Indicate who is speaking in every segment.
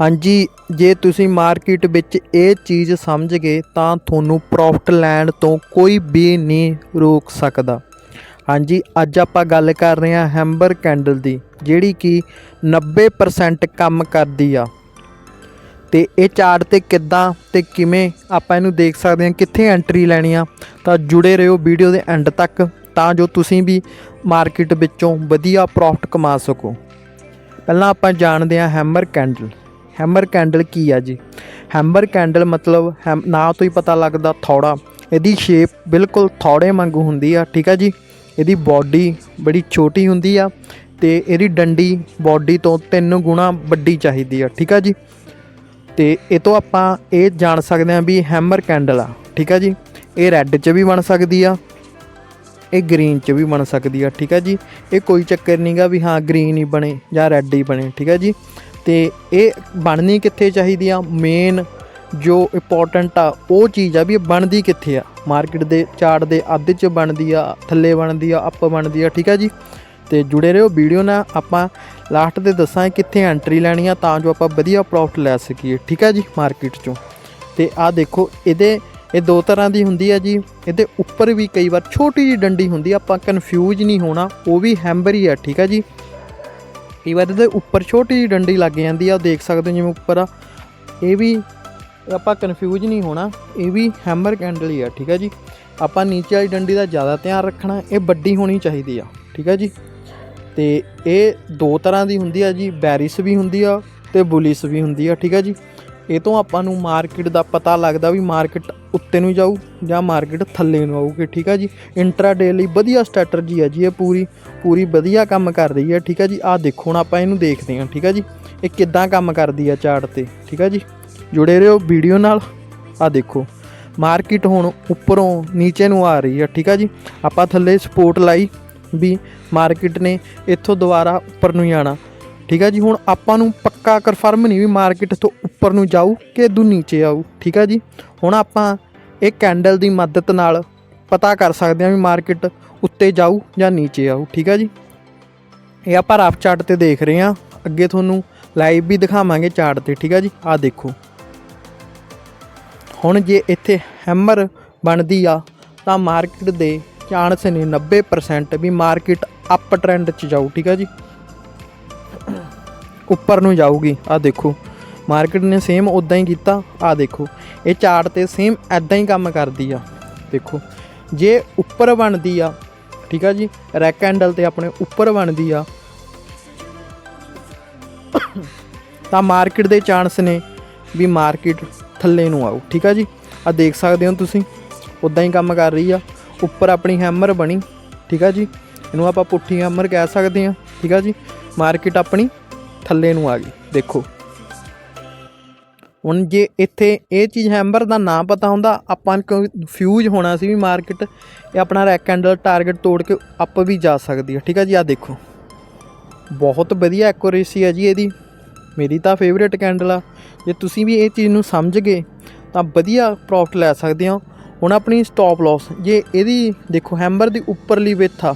Speaker 1: ਹਾਂਜੀ, ਜੇ ਤੁਸੀਂ ਮਾਰਕੀਟ ਵਿੱਚ ਇਹ ਚੀਜ਼ ਸਮਝ ਗਏ, ਤਾਂ ਤੁਹਾਨੂੰ ਪ੍ਰੋਫਿਟ ਲੈਣ ਤੋਂ ਕੋਈ ਵੀ ਨਹੀਂ ਰੋਕ ਸਕਦਾ। ਹਾਂਜੀ, ਅੱਜ ਆਪਾਂ ਗੱਲ ਕਰ ਰਹੇ ਹਾਂ ਹੈਂਬਰ ਕੈਂਡਲ ਦੀ, ਜਿਹੜੀ ਕਿ 90% ਕੰਮ ਕਰਦੀ ਆ। ਤੇ ਇਹ ਚਾਰਟ ਤੇ ਕਿੱਦਾਂ ਤੇ ਕਿਵੇਂ ਆਪਾਂ ਇਹਨੂੰ ਦੇਖ ਸਕਦੇ ਹਾਂ, ਕਿੱਥੇ ਐਂਟਰੀ ਲੈਣੀ ਆ। ਤਾਂ ਜੁੜੇ ਰਹੋ ਵੀਡੀਓ ਦੇ ਐਂਡ ਤੱਕ, ਤਾਂ ਜੋ ਤੁਸੀਂ ਵੀ ਮਾਰਕੀਟ ਵਿੱਚੋਂ ਵਧੀਆ ਪ੍ਰੋਫਿਟ ਕਮਾ ਸਕੋ। ਪਹਿਲਾਂ ਆਪਾਂ ਜਾਣਦੇ ਹਾਂ ਹੈਮਰ ਕੈਂਡਲ। ਹੈਮਰ ਕੈਂਡਲ ਕੀ ਆ ਜੀ? ਹੈਮਰ ਕੈਂਡਲ ਮਤਲਬ ਹੈਮ ਨਾਂ ਤੋਂ ਹੀ ਪਤਾ ਲੱਗਦਾ ਥੌੜਾ। ਇਹਦੀ ਸ਼ੇਪ ਬਿਲਕੁਲ ਥੌੜੇ ਵਾਂਗੂ ਹੁੰਦੀ ਆ, ਠੀਕ ਆ ਜੀ? ਇਹਦੀ ਬਾਡੀ ਬੜੀ ਛੋਟੀ ਹੁੰਦੀ ਆ ਤੇ ਇਹਦੀ ਡੰਡੀ ਬਾਡੀ ਤੋਂ ਤਿੰਨ ਗੁਣਾ ਵੱਡੀ ਚਾਹੀਦੀ ਆ, ਠੀਕ ਆ ਜੀ? ਤੇ ਇਹ ਤੋਂ ਆਪਾਂ ਇਹ ਜਾਣ ਸਕਦੇ ਹਾਂ ਵੀ ਹੈਮਰ ਕੈਂਡਲ ਆ, ਠੀਕ ਆ ਜੀ? ਇਹ ਰੈੱਡ 'ਚ ਵੀ ਬਣ ਸਕਦੀ ਆ, ਇਹ ਗ੍ਰੀਨ 'ਚ ਵੀ ਬਣ ਸਕਦੀ ਆ, ਠੀਕ ਆ ਜੀ? ਇਹ ਕੋਈ ਚੱਕਰ ਨਹੀਂਗਾ ਵੀ ਹਾਂ ਗ੍ਰੀਨ ਹੀ ਬਣੇ ਜਾਂ ਰੈੱਡ ਹੀ ਬਣੇ, ਠੀਕ ਆ ਜੀ? ਤੇ ਇਹ ਬਣਨੀ ਕਿੱਥੇ ਚਾਹੀਦੀ ਆ? ਮੇਨ ਜੋ ਇੰਪੋਰਟੈਂਟ ਆ, ਉਹ ਚੀਜ਼ ਆ ਵੀ ਇਹ ਬਣਦੀ ਕਿੱਥੇ ਆ? ਮਾਰਕੀਟ ਦੇ ਚਾਰਟ ਦੇ ਅੱਧ 'ਚ ਬਣਦੀ ਆ, ਥੱਲੇ ਬਣਦੀ ਆ ਅੱਪ ਬਣਦੀ ਆ, ਠੀਕ ਆ ਜੀ? ਤੇ ਜੁੜੇ ਰਹੋ ਵੀਡੀਓ ਨਾਲ, ਆਪਾਂ ਲਾਸਟ ਤੇ ਦੱਸਾਂ ਕਿੱਥੇ ਐਂਟਰੀ ਲੈਣੀ ਆ, ਤਾਂ ਜੋ ਆਪਾਂ ਵਧੀਆ ਪ੍ਰੋਫਿਟ ਲੈ ਸਕੀਏ, ਠੀਕ ਆ ਜੀ ਮਾਰਕੀਟ 'ਚੋਂ? ਤੇ ਆਹ ਦੇਖੋ, ਇਹਦੇ, ਇਹ ਦੋ ਤਰ੍ਹਾਂ ਦੀ ਹੁੰਦੀ ਆ ਜੀ। ਇਹਦੇ ਉੱਪਰ ਵੀ ਕਈ ਵਾਰ ਛੋਟੀ ਜਿਹੀ ਡੰਡੀ ਹੁੰਦੀ ਆ, ਆਪਾਂ ਕਨਫਿਊਜ਼ ਨਹੀਂ ਹੋਣਾ, ਉਹ ਵੀ ਹੈਂਬਰ ਹੀ ਆ, ਠੀਕ ਆ ਜੀ? ਕਈ ਵਾਰ ਇਹਦੇ ਉੱਪਰ ਛੋਟੀ ਜਿਹੀ ਡੰਡੀ ਲੱਗ ਜਾਂਦੀ ਆ, ਉਹ ਦੇਖ ਸਕਦੇ ਜਿਵੇਂ ਉੱਪਰ ਆ। ਇਹ ਵੀ ਆਪਾਂ ਕਨਫਿਊਜ਼ ਨਹੀਂ ਹੋਣਾ, ਇਹ ਵੀ ਹੈਮਰ ਕੈਂਡਲ ਹੀ ਆ, ਠੀਕ ਆ ਜੀ। ਆਪਾਂ ਨੀਚੇ ਵਾਲੀ ਡੰਡੀ ਦਾ ਜ਼ਿਆਦਾ ਧਿਆਨ ਰੱਖਣਾ, ਇਹ ਵੱਡੀ ਹੋਣੀ ਚਾਹੀਦੀ ਆ, ਠੀਕ ਆ ਜੀ। ਤੇ ਇਹ ਦੋ ਤਰ੍ਹਾਂ ਦੀ ਹੁੰਦੀ ਆ ਜੀ ਬੈਰਿਸ ਵੀ ਹੁੰਦੀ ਆ ਤੇ ਬੁਲਿਸ ਵੀ ਹੁੰਦੀ ਆ, ਠੀਕ ਆ ਜੀ। ਇਹ ਤੋਂ ਆਪਾਂ ਨੂੰ ਮਾਰਕੀਟ ਦਾ ਪਤਾ ਲੱਗਦਾ ਵੀ ਮਾਰਕੀਟ ਉੱਤੇ ਨੂੰ ਜਾਊ ਜਾਂ ਮਾਰਕੀਟ ਥੱਲੇ ਨੂੰ ਆਊਗੀ, ਠੀਕ ਆ ਜੀ? ਇੰਟਰਾਡੇ ਲਈ ਵਧੀਆ ਸਟ੍ਰੈਟਜੀ ਹੈ ਜੀ ਇਹ ਪੂਰੀ ਪੂਰੀ ਵਧੀਆ ਕੰਮ ਕਰ ਰਹੀ ਹੈ ਠੀਕ ਆ ਜੀ? ਆਹ ਦੇਖੋ ਹੁਣ ਆਪਾਂ ਇਹਨੂੰ ਦੇਖਦੇ ਹਾਂ, ਠੀਕ ਆ ਜੀ? ਇਹ ਕਿੱਦਾਂ ਕੰਮ ਕਰਦੀ ਆ ਚਾਰਟ ਤੇ, ਠੀਕ ਆ ਜੀ? ਜੁੜੇ ਰਹੋ ਵੀਡੀਓ ਨਾਲ। ਆਹ ਦੇਖੋ ਮਾਰਕੀਟ ਹੁਣ ਉੱਪਰੋਂ ਨੀਚੇ ਨੂੰ ਆ ਰਹੀ ਹੈ ਠੀਕ ਆ ਜੀ? ਆਪਾਂ ਥੱਲੇ ਸਪੋਰਟ ਲਾਈ ਵੀ ਮਾਰਕੀਟ ਨੇ ਇੱਥੋਂ ਦੁਬਾਰਾ ਉੱਪਰ ਨੂੰ ਜਾਣਾ ਠੀਕ ਹੈ ਜੀ, ਹੁਣ ਆਪਾਂ ਨੂੰ ਪੱਕਾ ਕਨਫਰਮ ਨਹੀਂ ਵੀ ਮਾਰਕੀਟ ਤੋਂ ਉੱਪਰ ਨੂੰ ਜਾਊ ਕਿ ਇਦੋਂ ਨੀਚੇ ਆਊ, ਠੀਕ ਹੈ ਜੀ। ਹੁਣ ਆਪਾਂ ਇਹ ਕੈਂਡਲ ਦੀ ਮਦਦ ਨਾਲ ਪਤਾ ਕਰ ਸਕਦੇ ਹਾਂ ਵੀ ਮਾਰਕੀਟ ਉੱਤੇ ਜਾਊ ਜਾਂ ਨੀਚੇ ਆਊ, ਠੀਕ ਹੈ ਜੀ। ਇਹ ਆਪਾਂ ਰਾਫ ਚਾਰਟ ਤੇ ਦੇਖ ਰਹੇ ਹਾਂ ਅੱਗੇ ਤੁਹਾਨੂੰ ਲਾਈਵ ਵੀ ਦਿਖਾਵਾਂਗੇ ਚਾਰਟ ਤੇ, ਠੀਕ ਆ ਜੀ। ਆਹ ਦੇਖੋ। ਹੁਣ ਜੇ ਇੱਥੇ ਹੈਮਰ ਬਣਦੀ ਆ, ਤਾਂ ਮਾਰਕੀਟ ਦੇ ਚਾਂਸ ਨੇ 90% ਵੀ ਮਾਰਕੀਟ ਅਪ ਟ੍ਰੈਂਡ 'ਚ ਜਾਊ, ਠੀਕ ਆ ਜੀ। ਉੱਪਰ ਨੂੰ ਜਾਊਗੀ। ਆ ਦੇਖੋ। ਮਾਰਕੀਟ ਨੇ ਸੇਮ ਉਦਾਂ ਹੀ ਕੀਤਾ। ਆ ਦੇਖੋ। ਇਹ ਚਾਰਟ ਤੇ ਸੇਮ ਐਦਾਂ ਹੀ ਕੰਮ ਕਰਦੀ ਆ। ਦੇਖੋ। ਜੇ ਉੱਪਰ ਬਣਦੀ ਆ, ਠੀਕ ਆ ਜੀ? ਰੈਕ ਹੈਂਡਲ ਤੇ ਆਪਣੇ ਉੱਪਰ ਬਣਦੀ ਆ। ਤਾਂ ਮਾਰਕੀਟ ਦੇ ਚਾਂਸ ਨੇ ਵੀ ਮਾਰਕੀਟ ਥੱਲੇ ਨੂੰ ਆਊ ਠੀਕ ਆ ਜੀ? ਆ ਦੇਖ ਸਕਦੇ ਹੋ ਤੁਸੀਂ। ਉਦਾਂ ਹੀ ਕੰਮ ਕਰ ਰਹੀ ਆ। ਉੱਪਰ ਆਪਣੀ ਹੈਮਰ ਬਣੀ। ਠੀਕ ਆ ਜੀ? ਇਹਨੂੰ ਆਪਾਂ ਪੁੱਠੀ ਹੈਮਰ ਕਹਿ ਸਕਦੇ ਆ। ਠੀਕ ਆ ਜੀ? ਮਾਰਕੀਟ ਆਪਣੀ ਥੱਲੇ ਨੂੰ ਆ ਗਈ, ਦੇਖੋ। ਹੁਣ ਜੇ ਇੱਥੇ ਇਹ ਚੀਜ਼ ਹੈਮਰ ਦਾ ਨਾਮ ਪਤਾ ਹੁੰਦਾ, ਆਪਾਂ ਨੂੰ ਫਿਊਜ਼ ਹੋਣਾ ਸੀ ਵੀ ਮਾਰਕੀਟ ਇਹ ਆਪਣਾ ਰੈਕ ਕੈਂਡਲ ਟਾਰਗੇਟ ਤੋੜ ਕੇ ਅੱਪ ਵੀ ਜਾ ਸਕਦੀ ਹੈ ਠੀਕ ਹੈ ਜੀ ਆ ਦੇਖੋ। ਬਹੁਤ ਵਧੀਆ ਐਕੂਰੇਸੀ ਹੈ ਜੀ ਇਹਦੀ। ਮੇਰੀ ਤਾਂ ਫੇਵਰੇਟ ਕੈਂਡਲ ਆ। ਜੇ ਤੁਸੀਂ ਵੀ ਇਹ ਚੀਜ਼ ਨੂੰ ਸਮਝ ਗਏ, ਤਾਂ ਵਧੀਆ ਪ੍ਰੋਫਿਟ ਲੈ ਸਕਦੇ ਹੋ। ਹੁਣ ਆਪਣੀ ਸਟਾਪ ਲਾਸ ਜੇ ਇਹਦੀ ਦੇਖੋ ਹੈਮਰ ਦੀ ਉੱਪਰਲੀ ਵਿੱਥ ਆ,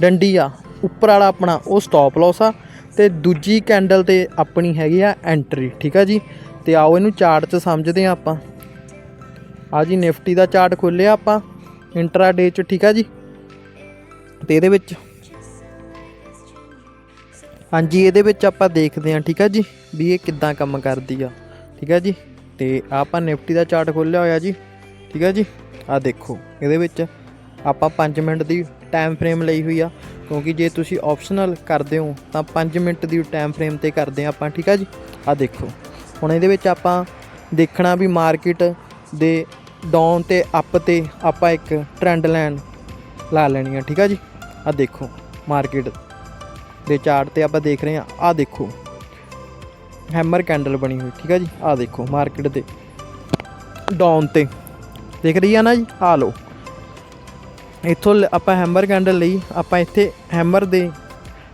Speaker 1: ਡੰਡੀ ਆ, ਉੱਪਰ ਵਾਲਾ ਆਪਣਾ ਉਹ ਸਟਾਪ ਲਾਸ ਆ। ਤੇ ਦੂਜੀ ਕੈਂਡਲ ਤੇ ਆਪਣੀ ਹੈਗੀ ਆ ਐਂਟਰੀ ਠੀਕ ਆ ਜੀ? ਤੇ ਆਓ ਇਹਨੂੰ ਚਾਰਟ 'ਚ ਸਮਝਦੇ ਆ ਆਪਾਂ। ਆ ਜੀ ਨਿਫਟੀ ਦਾ ਚਾਰਟ ਖੋਲਿਆ ਆਪਾਂ ਇੰਟਰਾਡੇ 'ਚ, ਠੀਕ ਆ ਜੀ? ਤੇ ਇਹਦੇ ਵਿੱਚ ਹਾਂਜੀ, ਇਹਦੇ ਵਿੱਚ ਆਪਾਂ ਦੇਖਦੇ ਹਾਂ, ਠੀਕ ਆ ਜੀ? ਵੀ ਇਹ ਕਿੱਦਾਂ ਕੰਮ ਕਰਦੀ ਆ, ਠੀਕ ਆ ਜੀ? ਤੇ ਆਪਾਂ ਨਿਫਟੀ ਦਾ ਚਾਰਟ ਖੋਲਿਆ ਹੋਇਆ ਜੀ, ਠੀਕ ਆ ਜੀ? ਆ ਦੇਖੋ, ਇਹਦੇ ਵਿੱਚ ਆਪਾਂ 5 ਮਿੰਟ ਦੀ ਟਾਈਮ ਫਰੇਮ ਲਈ ਹੋਈ ਆ। ਕਿਉਂਕਿ ਜੇ ਤੁਸੀਂ ਆਪਸ਼ਨਲ ਕਰਦੇ ਹੋ, ਤਾਂ 5 ਮਿੰਟ ਦੀ ਟਾਈਮ ਫਰੇਮ ਤੇ ਕਰਦੇ ਆ ਆਪਾਂ, ਠੀਕ ਆ ਜੀ? ਆ ਦੇਖੋ। ਹੁਣ ਇਹਦੇ ਵਿੱਚ ਆਪਾਂ ਦੇਖਣਾ ਵੀ ਮਾਰਕੀਟ ਦੇ ਡਾਊਨ ਤੇ ਅਪ ਤੇ ਆਪਾਂ ਇੱਕ ਟ੍ਰੈਂਡ ਲਾਈਨ ਲਾ ਲੈਣੀ ਆ, ਠੀਕ ਆ ਜੀ? ਆ ਦੇਖੋ ਮਾਰਕੀਟ ਦੇ ਚਾਰਟ ਤੇ ਆਪਾਂ ਦੇਖ ਰਹੇ ਆ ਆ ਦੇਖੋ ਹੈਮਰ ਕੈਂਡਲ ਬਣੀ ਹੋਈ, ਠੀਕ ਆ ਜੀ? ਆ ਦੇਖੋ ਮਾਰਕੀਟ ਦੇ ਡਾਊਨ ਤੇ। ਦਿਖ ਰਹੀ ਆ ਨਾ ਜੀ? ਆ ਲਓ। ਇੱਥੋਂ ਲ- ਆਪਾਂ ਹੈਮਰ ਕੈਂਡਲ ਲਈ, ਆਪਾਂ ਇੱਥੇ ਹੈਮਰ ਦੇ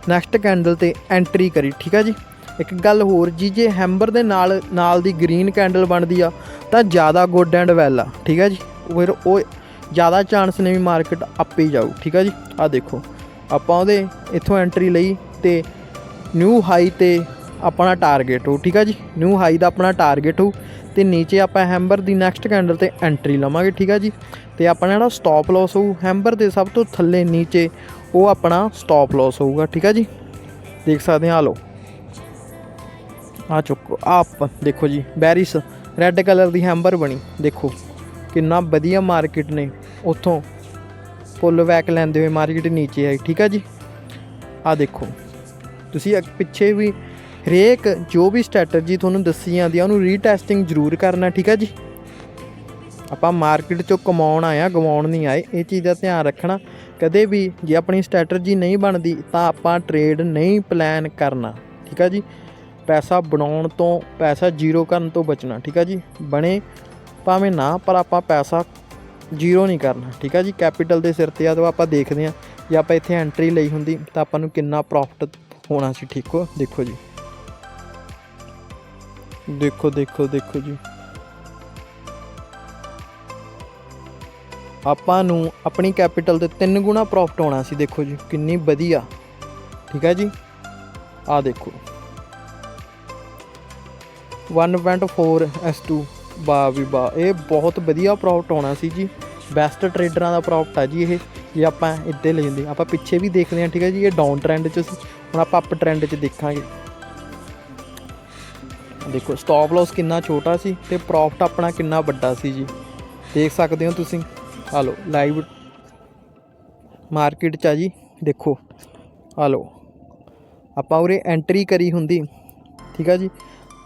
Speaker 1: ਨੈਕਸਟ ਕੈਂਡਲ ਤੇ ਐਂਟਰੀ ਕਰੀ, ਠੀਕ ਆ ਜੀ? ਇੱਕ ਗੱਲ ਹੋਰ, ਜੀ ਜੇ ਹੈਮਰ ਦੇ ਨਾਲ ਨਾਲ ਦੀ ਗ੍ਰੀਨ ਕੈਂਡਲ ਬਣਦੀ ਆ, ਤਾਂ ਜ਼ਿਆਦਾ ਗੁੱਡ ਐਂਡ ਵੈਲ ਆ, ਠੀਕ ਆ ਜੀ? ਫਿਰ ਉਹ ਜ਼ਿਆਦਾ ਚਾਂਸ ਨੇ ਵੀ ਮਾਰਕੀਟ ਅੱਪ ਹੀ ਜਾਊ, ਠੀਕ ਆ ਜੀ? ਆ ਦੇਖੋ, ਆਪਾਂ ਉਹਦੇ ਇੱਥੋਂ ਐਂਟਰੀ ਲਈ ਤੇ ਨਿਊ ਹਾਈ ਤੇ ਆਪਣਾ ਟਾਰਗੇਟ ਹੋ ਠੀਕ ਆ ਜੀ? ਨਿਊ ਹਾਈ ਦਾ ਆਪਣਾ ਟਾਰਗੇਟ ਹੋ ਤੇ ਨੀਚੇ ਆਪਾਂ ਹੈਂਬਰ ਦੀ ਨੈਕਸਟ ਕੈਂਡਲ ਤੇ ਐਂਟਰੀ ਲਵਾਂਗੇ, ਠੀਕ ਆ ਜੀ? ਤੇ ਆਪਣਾ ਜਿਹੜਾ ਸਟਾਪ ਲਾਸ ਹੋਊ ਹੈਂਬਰ ਦੇ ਸਭ ਤੋਂ ਥੱਲੇ ਨੀਚੇ ਉਹ ਆਪਣਾ ਸਟਾਪ ਲਾਸ ਹੋਊਗਾ, ਠੀਕ ਆ ਜੀ? ਦੇਖ ਸਕਦੇ ਹਾਂ ਆ ਲਓ। ਆ ਚੁੱਕੋ ਆਪ, ਦੇਖੋ ਜੀ ਬੈਰਿਸ ਰੈੱਡ ਕਲਰ ਦੀ ਹੈਂਬਰ ਬਣੀ, ਦੇਖੋ। ਕਿੰਨਾ ਵਧੀਆ ਮਾਰਕੀਟ ਨੇ, ਉੱਥੋਂ ਫੁੱਲ ਵੈਕ ਲੈਂਦੇ ਹੋਏ ਮਾਰਕੀਟ ਨੀਚੇ ਆਈ, ਠੀਕ ਆ ਜੀ? ਆ ਦੇਖੋ, ਤੁਸੀਂ ਅੱਗ- ਪਿੱਛੇ ਵੀ ਹਰੇਕ ਜੋ ਵੀ ਸਟ੍ਰੈਟਜੀ ਤੁਹਾਨੂੰ ਦੱਸੀ ਜਾਂਦੀ ਆ, ਉਹਨੂੰ ਰੀਟੈਸਟਿੰਗ ਜ਼ਰੂਰ ਕਰਨਾ, ਠੀਕ ਆ ਜੀ? ਆਪਾਂ ਮਾਰਕੀਟ ਚੋਂ ਕਮਾਉਣ ਆਏ ਆ, ਗਵਾਉਣ ਨਹੀਂ ਆਏ, ਇਹ ਚੀਜ਼ ਦਾ ਧਿਆਨ ਰੱਖਣਾ। ਕਦੇ ਵੀ ਜੇ ਆਪਣੀ ਸਟ੍ਰੈਟਜੀ ਨਹੀਂ ਬਣਦੀ, ਤਾਂ ਆਪਾਂ ਟ੍ਰੇਡ ਨਹੀਂ ਪਲਾਨ ਕਰਨਾ, ਠੀਕ ਆ ਜੀ? ਪੈਸਾ ਬਣਾਉਣ ਤੋਂ, ਪੈਸਾ ਜ਼ੀਰੋ ਕਰਨ ਤੋਂ ਬਚਣਾ, ਠੀਕ ਆ ਜੀ? ਬਣੇ ਭਾਵੇਂ ਨਾ, ਪਰ ਆਪਾਂ ਪੈਸਾ ਜ਼ੀਰੋ ਨਹੀਂ ਕਰਨਾ, ਠੀਕ ਆ ਜੀ? ਕੈਪੀਟਲ ਦੇ ਸਿਰ ਤੇ ਆ, ਤਾਂ ਆਪਾਂ ਦੇਖਦੇ ਆ। ਜੇ ਆਪਾਂ ਇੱਥੇ ਐਂਟਰੀ ਲਈ ਹੁੰਦੀ, ਤਾਂ ਆਪਾਂ ਨੂੰ ਕਿੰਨਾ ਪ੍ਰੋਫਿਟ ਹੋਣਾ ਸੀ, ਠੀਕ ਹੋ? ਦੇਖੋ ਜੀ। ਦੇਖੋ ਦੇਖੋ ਦੇਖੋ ਜੀ। ਆਪਾਂ ਨੂੰ ਆਪਣੀ ਕੈਪੀਟਲ 'ਤੇ 3 ਗੁਣਾ ਪ੍ਰੋਫਿਟ ਹੋਣਾ ਸੀ, ਦੇਖੋ ਜੀ, ਕਿੰਨੀ ਵਧੀਆ। ਠੀਕ ਹੈ ਜੀ? ਆ ਦੇਖੋ। 1.4 S2 ਬਾ ਵੀ ਬਾ ਇਹ ਬਹੁਤ ਵਧੀਆ ਪ੍ਰੋਫਿਟ ਹੋਣਾ ਸੀ ਜੀ। ਬੈਸਟ ਟਰੇਡਰਾਂ ਦਾ ਪ੍ਰੋਫਿਟ ਆ ਜੀ ਇਹ। ਜੇ ਆਪਾਂ ਇੱਦੇ ਲੈ ਜਾਂਦੇ, ਆਪਾਂ ਪਿੱਛੇ ਵੀ ਦੇਖਦੇ ਹਾਂ, ਠੀਕ ਹੈ ਜੀ, ਇਹ ਡਾਊਨ ਟ੍ਰੈਂਡ 'ਚ ਸੀ। ਹੁਣ ਆਪਾਂ ਅਪ ਟ੍ਰੈਂਡ 'ਚ ਦੇਖਾਂਗੇ। ਦੇਖੋ ਸਟਾਪ ਲਾਸ ਕਿੰਨਾ ਛੋਟਾ ਸੀ ਤੇ ਪ੍ਰੋਫਿਟ ਆਪਣਾ ਕਿੰਨਾ ਵੱਡਾ ਸੀ ਜੀ। ਦੇਖ ਸਕਦੇ ਹੋ ਤੁਸੀਂ। ਆ ਲਓ ਲਾਈਵ ਮਾਰਕੀਟ 'ਚ ਆ ਜੀ, ਦੇਖੋ। ਆ ਲਓ, ਆਪਾਂ ਉਰੇ ਐਂਟਰੀ ਕਰੀ ਹੁੰਦੀ, ਠੀਕ ਆ ਜੀ?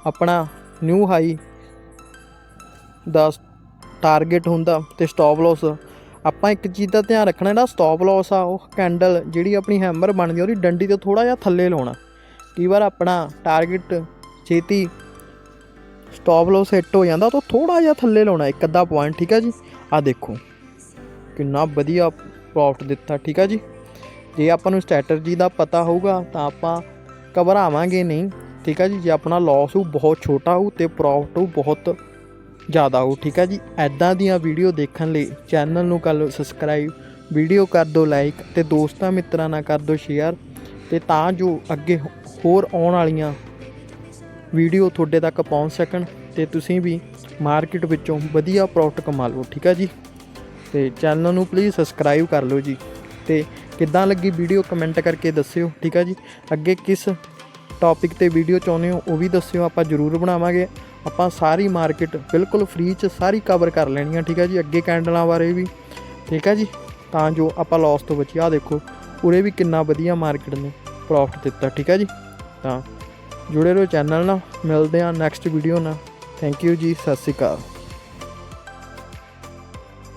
Speaker 1: ਆਪਣਾ ਨਿਊ ਹਾਈ ਦਾ ਟਾਰਗੇਟ ਹੁੰਦਾ ਤੇ ਸਟਾਪ ਲਾਸ ਆਪਾਂ ਇੱਕ ਚੀਜ਼ ਦਾ ਧਿਆਨ ਰੱਖਣਾ, ਜਿਹੜਾ ਸਟਾਪ ਲਾਸ ਆ, ਉਹ ਕੈਂਡਲ ਜਿਹੜੀ ਆਪਣੀ ਹੈਮਰ ਬਣਦੀ ਉਹਦੀ ਡੰਡੀ ਤੋਂ ਥੋੜਾ ਜਿਹਾ ਥੱਲੇ ਲਾਉਣਾ। ਕਈ ਵਾਰ ਆਪਣਾ ਟਾਰਗੇਟ ਛੇਤੀ ਸਟਾਪ ਲਾਸ ਸੈੱਟ ਹੋ ਜਾਂਦਾ, ਤਾਂ ਥੋੜਾ ਜਿਹਾ ਥੱਲੇ ਲਾਉਣਾ, ਇੱਕ ਅੱਧਾ ਪੁਆਇੰਟ ਠੀਕ ਹੈ ਜੀ? ਆ ਦੇਖੋ, ਕਿੰਨਾ ਵਧੀਆ ਪ੍ਰੋਫਿਟ ਦਿੱਤਾ, ਠੀਕ ਆ ਜੀ? ਜੇ ਆਪਾਂ ਨੂੰ ਸਟ੍ਰੈਟਜੀ ਦਾ ਪਤਾ ਹੋਊਗਾ, ਤਾਂ ਆਪਾਂ ਘਬਰਾਵਾਂਗੇ ਨਹੀਂ, ਠੀਕ ਹੈ ਜੀ? ਜੇ ਆਪਣਾ ਲਾਸ ਹੋ ਬਹੁਤ ਛੋਟਾ ਹੋ ਤੇ ਪ੍ਰੋਫਿਟ ਹੋ ਬਹੁਤ ਜ਼ਿਆਦਾ ਹੋ ਠੀਕ ਹੈ ਜੀ? ਐਦਾਂ ਦੀਆਂ ਵੀਡੀਓ ਦੇਖਣ ਲਈ ਚੈਨਲ ਨੂੰ ਕਰ ਲਓ ਸਬਸਕ੍ਰਾਈਬ ਵੀਡੀਓ ਕਰ ਦਿਓ ਲਾਈਕ ਤੇ ਦੋਸਤਾਂ ਮਿੱਤਰਾਂ ਨਾਲ ਕਰ ਦਿਓ ਸ਼ੇਅਰ ਤੇ ਤਾਂ ਜੋ ਅੱਗੇ ਹੋਰ ਆਉਣ ਵਾਲੀਆਂ ਵੀਡੀਓ ਤੁਹਾਡੇ ਤੱਕ ਪਹੁੰਚ ਸਕਣ ਤੇ ਤੁਸੀਂ ਵੀ ਮਾਰਕੀਟ ਵਿੱਚੋਂ ਵਧੀਆ ਪ੍ਰੋਫਿਟ ਕਮਾ ਲਓ, ਠੀਕ ਹੈ ਜੀ? ਤੇ ਚੈਨਲ ਨੂੰ ਪਲੀਜ਼ ਸਬਸਕ੍ਰਾਈਬ ਕਰ ਲਓ ਜੀ ਤੇ ਕਿੱਦਾਂ ਲੱਗੀ ਵੀਡੀਓ ਕਮੈਂਟ ਕਰਕੇ ਦੱਸਿਓ, ਠੀਕ ਹੈ ਜੀ? ਅੱਗੇ ਕਿਸ ਟੌਪਿਕ ਤੇ ਵੀਡੀਓ ਚਾਹੁੰਦੇ ਹੋ ਉਹ ਵੀ ਦੱਸਿਓ, ਆਪਾਂ ਜ਼ਰੂਰ ਬਣਾਵਾਂਗੇ। ਆਪਾਂ ਸਾਰੀ ਮਾਰਕੀਟ ਬਿਲਕੁਲ ਫ੍ਰੀ ਚ ਸਾਰੀ ਕਵਰ ਕਰ ਲੈਣੀ ਆ, ਠੀਕ ਆ ਜੀ? ਅੱਗੇ ਕੈਂਡਲਾਂ ਬਾਰੇ ਵੀ, ਠੀਕ ਹੈ ਜੀ? ਤਾਂ ਜੋ ਆਪਾਂ ਲਾਸ ਤੋਂ ਬਚੀਏ। ਆ ਦੇਖੋ, ਉਰੇ ਵੀ ਕਿੰਨਾ ਵਧੀਆ ਮਾਰਕੀਟ ਨੇ ਪ੍ਰੋਫਿਟ ਦਿੱਤਾ, ਠੀਕ ਹੈ ਜੀ? ਤਾਂ ਜੁੜੇ ਰਹੋ ਚੈਨਲ ਨਾਲ। ਮਿਲਦੇ ਹਾਂ ਨੈਕਸਟ ਵੀਡੀਓ ਨਾਲ। ਥੈਂਕ ਯੂ ਜੀ, ਸਤਿ ਸ਼੍ਰੀ ਅਕਾਲ।